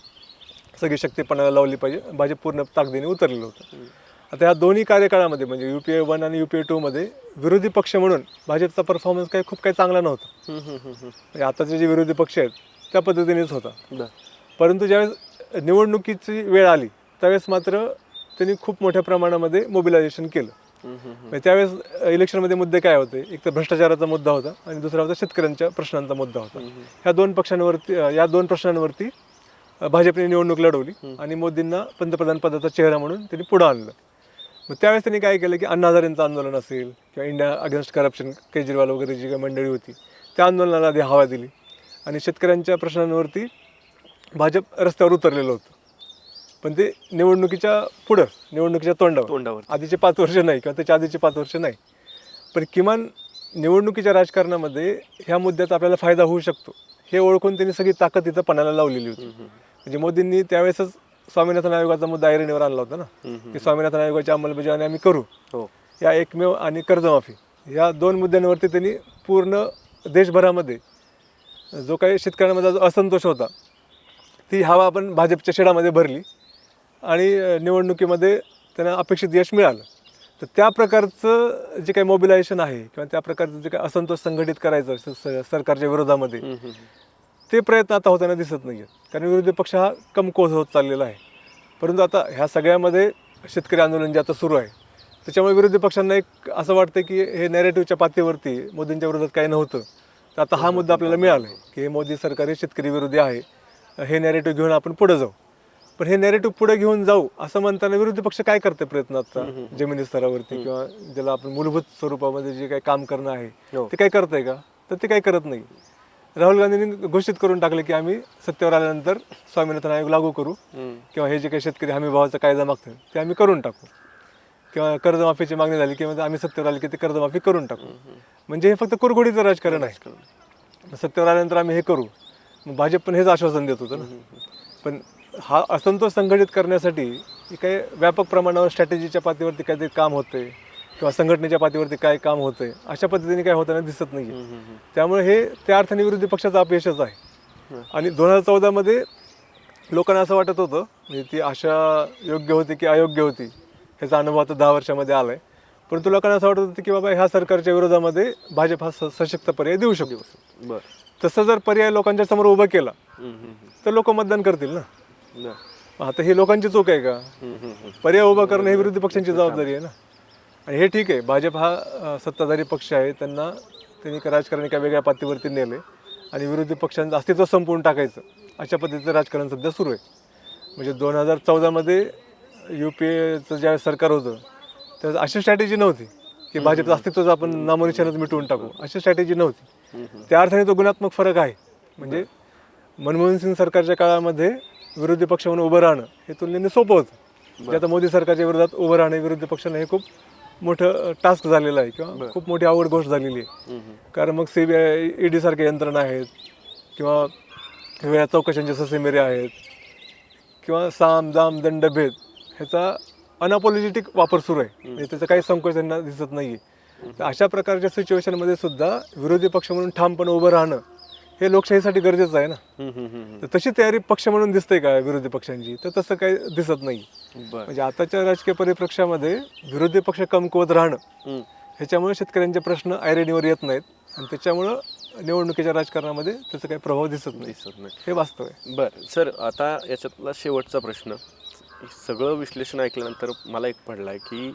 सगळी शक्ती पणाला लावली पाहिजे. भाजप पूर्ण ताकदीने उतरलेलं होतं. आता ह्या दोन्ही कार्यकाळामध्ये म्हणजे यू पी ए वन आणि यू पी ए टूमध्ये विरोधी पक्ष म्हणून भाजपचा परफॉर्मन्स काही खूप काही चांगला नव्हता. म्हणजे आताचे जे विरोधी पक्ष आहेत त्या पद्धतीनेच होता. परंतु ज्यावेळेस निवडणुकीची वेळ आली त्यावेळेस मात्र त्यांनी खूप मोठ्या प्रमाणामध्ये मोबिलायझेशन केलं. म्हणजे त्यावेळेस इलेक्शनमध्ये मुद्दे काय होते? एक तर भ्रष्टाचाराचा मुद्दा होता आणि दुसरा होता शेतकऱ्यांच्या प्रश्नांचा मुद्दा होता. ह्या दोन पक्षांवरती या दोन प्रश्नांवरती भाजपने निवडणूक लढवली आणि मोदींना पंतप्रधान पदाचा चेहरा म्हणून त्यांनी पुढं आणलं. मग त्यावेळेस त्यांनी काय केलं की अण्णा हजारेंचं आंदोलन असेल किंवा इंडिया अगेन्स्ट करप्शन केजरीवाल वगैरे जी काही मंडळी होती त्या आंदोलनाला आधी हवा दिली. आणि शेतकऱ्यांच्या प्रश्नांवरती भाजप रस्त्यावर उतरलेलं होतं. पण ते निवडणुकीच्या पुढं निवडणुकीच्या तोंडावर. तोंडावर. आधीचे पाच वर्ष नाही किंवा त्याच्या आधीचे पाच वर्ष नाही. पण किमान निवडणुकीच्या राजकारणामध्ये ह्या मुद्द्याचा आपल्याला फायदा होऊ शकतो. हे ओळखून त्यांनी सगळी ताकद तिथं पणाला लावलेली होती. म्हणजे मोदींनी त्यावेळेसच स्वामीनाथन आयोगाचा मुद्दा ऐरणीवर आणला होता ना? की स्वामीनाथन आयोगाची अंमलबजावणी आम्ही करू. हो. या एकमेव आणि कर्जमाफी. या दोन मुद्द्यांवरती त्यांनी पूर्ण देशभरामध्ये जो काही शेतकऱ्यांमध्ये जो असंतोष होता ती हवा आपण भाजपच्या शेडामध्ये भरली आणि निवडणुकीमध्ये त्यांना अपेक्षित यश मिळालं. तर त्या प्रकारचं जे काही मोबिलायझेशन आहे किंवा त्या प्रकारचं जे काही असंतोष संघटित करायचं सरकारच्या विरोधामध्ये ते प्रयत्न आता होताना दिसत नाही आहेत कारण विरोधी पक्ष हा कमकुवत होत चाललेला आहे. परंतु आता ह्या सगळ्यामध्ये शेतकरी आंदोलन जे आता सुरू आहे त्याच्यामुळे विरोधी पक्षांना एक असं वाटतं की हे नॅरेटिव्हच्या पातळीवरती मोदींच्या विरोधात काही नव्हतं. तर आता हा मुद्दा आपल्याला मिळाला आहे की हे मोदी सरकार हे शेतकरी विरोधी आहे हे नॅरेटिव्ह घेऊन आपण पुढे जाऊ. पण हे नॅरेटिव्ह पुढे घेऊन जाऊ असं म्हणताना विरोधी पक्ष काय करते प्रयत्न आता जमिनी स्तरावरती किंवा ज्याला आपण मूलभूत स्वरूपामध्ये जे काही काम करणं आहे हो. ते काय करतंय का? तर ते काही करत नाही. राहुल गांधींनी घोषित करून टाकले की आम्ही सत्तेवर आल्यानंतर स्वामीनाथन आयोग लागू करू किंवा हे जे काही शेतकरी हमी भावाचा कायदा मागतात ते आम्ही करून टाकू. किंवा कर्जमाफीची मागणी झाली किंवा आम्ही सत्तेवर आले की ते कर्जमाफी करून टाकू. म्हणजे हे फक्त कुरघोडीचं राजकारण आहे. सत्तेवर आल्यानंतर आम्ही हे करू. मग भाजप पण हेच आश्वासन देत होतं ना. पण हा असंतोष संघटित करण्यासाठी काही व्यापक प्रमाणावर स्ट्रॅटेजीच्या पातळीवरती काहीतरी काम होतंय किंवा संघटनेच्या पातळीवरती काय काम होतंय अशा पद्धतीने काय होताना दिसत नाही त्यामुळे हे त्या अर्थाने विरोधी पक्षाचं अपयशच आहे. आणि दोन हजार चौदामध्ये लोकांना असं वाटत होतं म्हणजे ती आशा योग्य होती की अयोग्य होती ह्याचा अनुभव आता दहा वर्षामध्ये आलाय. परंतु लोकांना असं वाटत होतं की बाबा ह्या सरकारच्या विरोधामध्ये भाजप हा स- सशक्त पर्याय देऊ शकतो. बर. तसं जर पर्याय लोकांच्या समोर उभा केला तर लोक मतदान करतील ना? आता ही लोकांची चूक आहे का? पर्याय उभा करणं ही विरोधी पक्षांची जबाबदारी आहे ना? आणि हे ठीक आहे भाजप हा अ, सत्ताधारी पक्ष आहे त्यांना त्यांनी का राजकारण एका वेगळ्या पातळीवरती नेले आणि विरोधी पक्षांचं अस्तित्व संपवून टाकायचं. अशा पद्धतीचं राजकारण सध्या सुरू आहे. म्हणजे दोन हजार चौदामध्ये यू पी एचं ज्या सरकार होतं तर अशी स्ट्रॅटेजी नव्हती की भाजपचं अस्तित्वच आपण नामोनिशानच मिटवून टाकू. अशी स्ट्रॅटेजी नव्हती. त्या अर्थाने तो गुणात्मक फरक आहे. म्हणजे मनमोहन सिंग सरकारच्या काळामध्ये विरोधी पक्ष म्हणून उभं राहणं हे तुलनेने सोपं होतं. जे आता मोदी सरकारच्या विरोधात उभं राहणं विरोधी पक्षांना हे खूप मोठं टास्क झालेलं आहे किंवा खूप मोठी आवड गोष्ट झालेली आहे. कारण मग सी बी आय ईडी सारख्या यंत्रणा आहेत किंवा वेगळ्या चौकशांचे ससेमेरे आहेत किंवा साम दाम दंडभेद ह्याचा अनअपॉलिजेटिक वापर सुरू आहे. म्हणजे त्याचं काही संकोच त्यांना दिसत नाही तर अशा प्रकारच्या सिच्युएशनमध्ये सुद्धा विरोधी पक्ष म्हणून ठामपणे उभं राहणं हे लोकशाहीसाठी गरजेचं आहे ना. तर तशी तयारी पक्ष म्हणून दिसते का विरोधी पक्षांची? तर तसं काही दिसत नाही म्हणजे आताच्या राजकीय परिप्रेक्षामध्ये विरोधी पक्ष कमकुवत राहणं ह्याच्यामुळे शेतकऱ्यांचे प्रश्न ऐरणीवर येत नाहीत. आणि त्याच्यामुळं निवडणुकीच्या राजकारणामध्ये त्याचा काही प्रभाव दिसत नाही. दिसत नाही. हे वास्तव आहे. बर सर आता याच्यातला शेवटचा प्रश्न. सगळं विश्लेषण ऐकल्यानंतर मला एक पडलाय की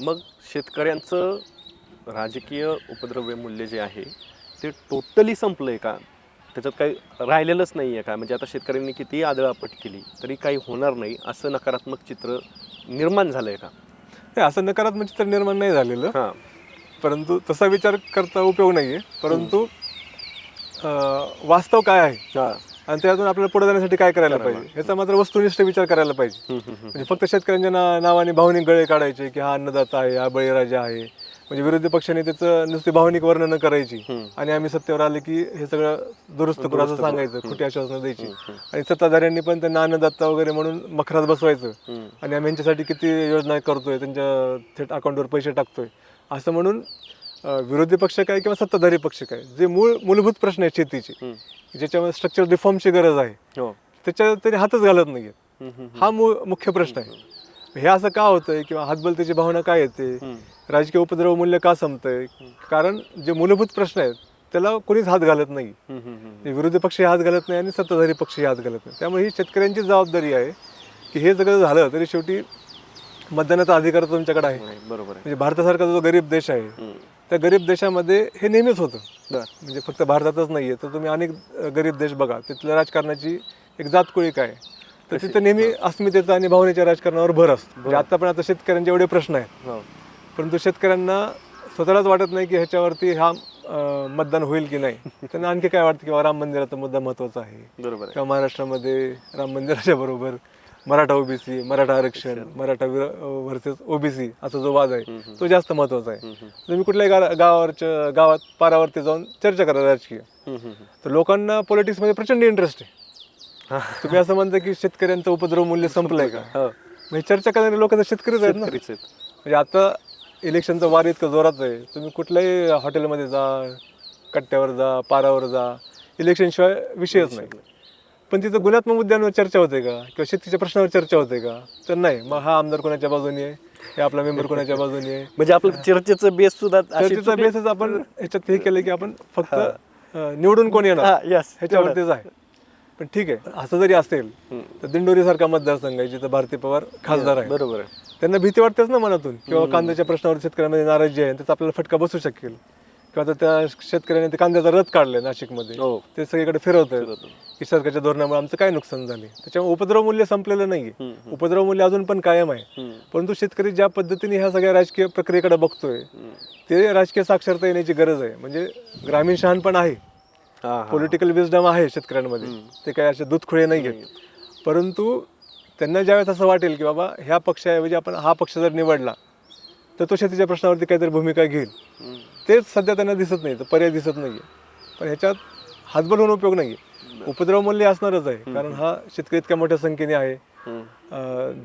मग शेतकऱ्यांचं राजकीय उपद्रव्य मूल्य जे आहे ते टोटली संपलंय का? त्याच्यात काही राहिलेलंच नाही आहे का? म्हणजे आता शेतकऱ्यांनी कितीही आदळापट केली तरी काही होणार नाही असं नकारात्मक चित्र निर्माण झालंय का? हे असं नकारात्मक चित्र निर्माण नाही झालेलं. हां. परंतु तसा विचार करता उपयोग नाही आहे परंतु वास्तव काय आहे? हां. आणि त्यातून आपल्याला पुढे जाण्यासाठी काय करायला पाहिजे? ह्याचा मात्र वस्तुनिष्ठ विचार करायला पाहिजे. म्हणजे फक्त शेतकऱ्यांच्या ना नावाने भावनिक गळे काढायचे की हा अन्नदाता आहे हा बळीराजा आहे. म्हणजे विरोधी पक्षाने त्याचं नुसती भावनिक वर्णन करायची. आणि आम्ही सत्तेवर आले की हे सगळं दुरुस्त करू असं सांगायचं खोटी आश्वासनं द्यायची. आणि सत्ताधाऱ्यांनी पण त्यांना अन्नदाता वगैरे म्हणून मखरात बसवायचं. आणि आम्ही यांच्यासाठी किती योजना करतोय त्यांच्या थेट अकाउंटवर पैसे टाकतोय. असं म्हणून विरोधी पक्ष काय किंवा सत्ताधारी पक्ष काय जे मूळ मूलभूत प्रश्न आहेत शेतीचे. ज्याच्यामध्ये स्ट्रक्चर रिफॉर्मची गरज आहे. हो. त्याच्या तरी हातच घालत हम्म, हा मुख्य प्रश्न आहे. हे असं का होतंय किंवा हातबलतेची भावना काय येते. राजकीय उपद्रव मूल्य का संपतंय? कारण जे मूलभूत प्रश्न आहेत त्याला कोणीच हात घालत नाही. विरोधी पक्षही हात घालत नाही आणि सत्ताधारी पक्षही हात घालत नाही. त्यामुळे ही शेतकऱ्यांची जबाबदारी आहे की हे सगळं झालं तरी शेवटी मतदानाचा अधिकार तुमच्याकडे आहे. नाही, बरोबर म्हणजे भारतासारखा जो गरीब देश आहे. त्या गरीब देशामध्ये हे नेहमीच होतं. बर म्हणजे फक्त भारतातच नाहीये. तर तुम्ही अनेक गरीब देश बघा तिथल्या राजकारणाची एक जातकुळी काय? तर तिथं नेहमी अस्मितेचा आणि भावनेच्या राजकारणावर भर असतो. म्हणजे आता पण आता शेतकऱ्यांचे एवढे प्रश्न आहेत. हो. परंतु शेतकऱ्यांना स्वतःलाच वाटत नाही की ह्याच्यावरती हा मतदान होईल की नाही. (laughs) त्यांना आणखी काय वाटतं किंवा राम मंदिराचा मुद्दा महत्त्वाचा आहे? बरोबर आहे. किंवा महाराष्ट्रामध्ये राम मंदिराच्या बरोबर मराठा ओबीसी मराठा आरक्षण मराठा व्हर्सेस ओबीसी असा जो वाद आहे तो जास्त महत्त्वाचा आहे. तुम्ही कुठल्याही गावावरच्या गावात पारावरती जाऊन चर्चा करा राजकीय. तर लोकांना पॉलिटिक्समध्ये प्रचंड इंटरेस्ट आहे. तुम्ही असं म्हणता की शेतकऱ्यांचं उपद्रव मूल्य संपलंय का? हो. म्हणजे चर्चा करणारे लोक शेतकरीच आहेत ना. म्हणजे आता इलेक्शनचं वार इतकं जोरात आहे. तुम्ही कुठल्याही हॉटेलमध्ये जा कट्ट्यावर जा पारावर जा इलेक्शन शिवाय विषयच नाही. पण तिथं गुणात्मक मुद्द्यांवर चर्चा होते का? किंवा शेतीच्या प्रश्नावर चर्चा होते का? तर नाही. मग हा आमदार कोणाच्या बाजूने आहे? हे आपला मेंबर कोणाच्या बाजूने आहे? म्हणजे आपलं चर्चेचं बेस सुद्धा अशी चर्चेचा बेसच आपण ह्याच्यात हे केलं की आपण फक्त अं, निवडून कोण येणार? हा यस ह्याच्यावरतीच आहे. पण ठीक आहे. असं जरी असेल तर दिंडोरी सारखा मतदारसंघ आहे जिथं भारती पवार खासदार आहे. बरोबर आहे. त्यांना भीती वाटतेच ना मनातून? किंवा कांद्याच्या प्रश्नावर शेतकऱ्यांमध्ये नाराजी आहे त्याचा आपल्याला फटका बसू शकेल. किंवा आता त्या शेतकऱ्याने ते कांद्याचा रथ काढलाय नाशिकमध्ये. हो. ते सगळीकडे फिरवत की सरकारच्या धोरणामुळे आमचं काय नुकसान झाले त्याच्यामुळे उपद्रव मूल्य संपलेलं नाहीये. उपद्रव मूल्य अजून पण कायम आहे. हम्म. परंतु शेतकरी ज्या पद्धतीने ह्या सगळ्या राजकीय प्रक्रियेकडे बघतोय ते राजकीय साक्षरता येण्याची गरज आहे. म्हणजे ग्रामीण शहाणपण आहे. हा हा. पॉलिटिकल विजडम आहे शेतकऱ्यांमध्ये. ते काय असे दूधखुळे नाही आहेत. परंतु त्यांना ज्यावेळेस असं वाटेल की बाबा ह्या पक्षाऐवजी आपण हा पक्ष जर निवडला तर तो शेतीच्या प्रश्नावरती काहीतरी भूमिका घेईल. तेच सध्या त्यांना दिसत नाही तर पर्याय दिसत नाहीये. पण ह्याच्यात हातबल होऊन उपयोग नाहीये. उपद्रव मूल्य असणारच आहे कारण हा शेतकरी इतक्या मोठ्या संख्येने आहे.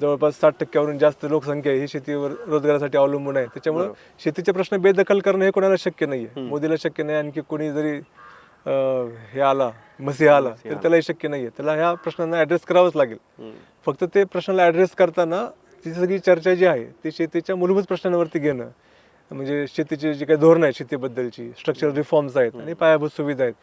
जवळपास साठ टक्क्यावरून जास्त लोकसंख्या ही शेतीवर रोजगारासाठी अवलंबून आहे. त्याच्यामुळे शेतीचे प्रश्न बेदखल करणं हे कोणाला शक्य नाहीये. मोदीला शक्य नाही आणखी कोणी जरी हे आला मसीहा आला तर त्यालाही शक्य नाहीये. त्याला ह्या प्रश्नांना ऍड्रेस करावंच लागेल. फक्त ते प्रश्नाला ऍड्रेस करताना ती सगळी चर्चा जी आहे ती शेतीच्या मूलभूत प्रश्नांवरती घेणं म्हणजे शेतीची जी काही धोरणं आहेत शेतीबद्दलची स्ट्रक्चरल रिफॉर्म्स आहेत आणि पायाभूत सुविधा आहेत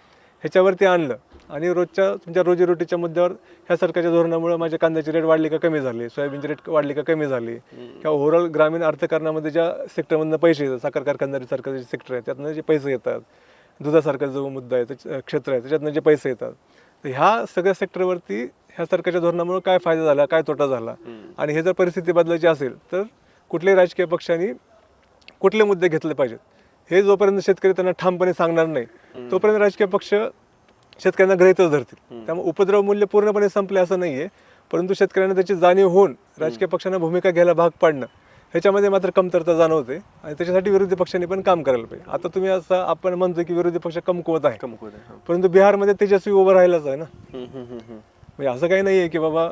ह्याच्यावरती आणलं. आणि रोजच्या तुमच्या रोजीरोटीच्या मुद्द्यावर ह्या सरकारच्या धोरणामुळे माझ्या कांद्याची रेट वाढली का कमी झाली सोयाबीनची रेट वाढली का कमी झाली. किंवा ओव्हरऑल ग्रामीण अर्थकारणामध्ये ज्या सेक्टरमधनं पैसे येतात साखर कारखानदारी सारखं जे सेक्टर आहे त्यातनं जे पैसे येतात दुधासारखा जो मुद्दा आहे त्याच्या- क्षेत्र आहे त्याच्यातनं जे पैसे येतात तर ह्या सगळ्या सेक्टरवरती ह्या सरकारच्या धोरणामुळे काय फायदा झाला काय तोटा झाला? आणि हे जर परिस्थिती बदलायची असेल तर कुठल्याही राजकीय पक्षांनी कुठले मुद्दे घेतले पाहिजेत. हे जोपर्यंत शेतकरी त्यांना ठामपणे सांगणार नाही तोपर्यंत राजकीय पक्ष शेतकऱ्यांना गृहीतच धरतील. त्यामुळे उपद्रव मूल्य पूर्णपणे संपले असं नाहीये परंतु शेतकऱ्यांना त्याची जाणीव होऊन राजकीय पक्षांना भूमिका घ्यायला भाग पाडणं ह्याच्यामध्ये मात्र कमतरता जाणवते आणि त्याच्यासाठी विरोधी पक्षांनी पण काम करायला पाहिजे. आता तुम्ही असं आपण म्हणतो की विरोधी पक्ष कमकुवत आहे. कमकुवत आहे. परंतु बिहारमध्ये तेजस्वी उभं राहिलाच आहे ना. म्हणजे असं काही नाही आहे की बाबा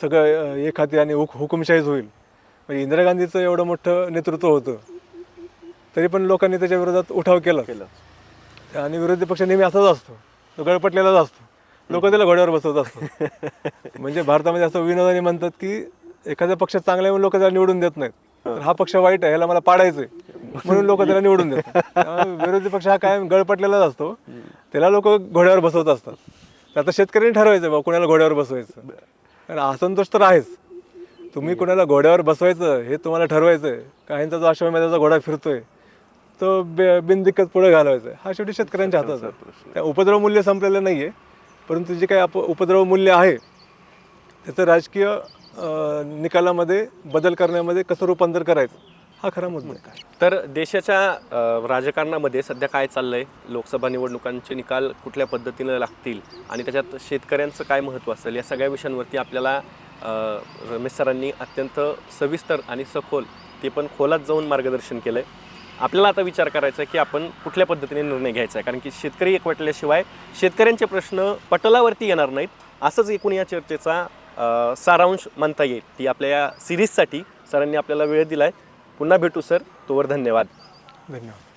सगळं हाती आणि हुक हुकुमशाहीच होईल. म्हणजे इंदिरा गांधीचं एवढं मोठं नेतृत्व होतं तरी पण लोकांनी त्याच्या विरोधात उठाव केला केलं आणि विरोधी पक्ष नेहमी असाच असतो. तो गळपटलेलाच असतो. लोक त्याला घोड्यावर बसवत असतात. (laughs) म्हणजे भारतामध्ये असं विनोदाने म्हणतात की एखादा पक्ष चांगला म्हणून लोक त्याला निवडून देत नाहीत. तर हा पक्ष वाईट आहे ह्याला मला पाडायचंय. म्हणून लोक त्याला निवडून देतात. त्यामुळे विरोधी पक्ष हा कायम गळपटलेलाच असतो. त्याला लोक घोड्यावर बसवत असतात. तर आता शेतकऱ्यांनी ठरवायचं बाबा कुणाला घोड्यावर बसवायचं. आणि असंतोष तर आहेच. तुम्ही कुणाला घोड्यावर बसवायचं हे तुम्हाला ठरवायचंय. काहींचा जो अश्वमेधाचा घोडा फिरतोय. तो बे- बिनदिक्कत पुढे घालवायचा हा शेवटी शेतकऱ्यांच्या हातात त्या उपद्रव मूल्य संपलेलं नाहीये. परंतु जे काही आप उपद्रव मूल्य आहे त्याचं राजकीय निकालामध्ये बदल करण्यामध्ये कसं रूपांतर करायचं हा खरा मुद्दा आहे. तर देशाच्या राजकारणामध्ये सध्या काय चाललं आहे लोकसभा निवडणुकांचे निकाल कुठल्या पद्धतीनं लागतील? आणि त्याच्यात शेतकऱ्यांचं काय महत्त्व असेल? या सगळ्या विषयांवरती आपल्याला रमेश सरांनी अत्यंत सविस्तर आणि सखोल ते पण खोलात जाऊन मार्गदर्शन केलं आहे आपल्याला आता विचार करायचा आहे की आपण कुठल्या पद्धतीने निर्णय घ्यायचा आहे? कारण की शेतकरी एकवटल्याशिवाय शेतकऱ्यांचे प्रश्न पटलावरती येणार नाहीत असंच एकूण या चर्चेचा सारांश म्हणता येईल. ती आपल्या या सिरीजसाठी सरांनी आपल्याला वेळ दिला आहे पुन्हा भेटू सर. तोवर धन्यवाद. धन्यवाद.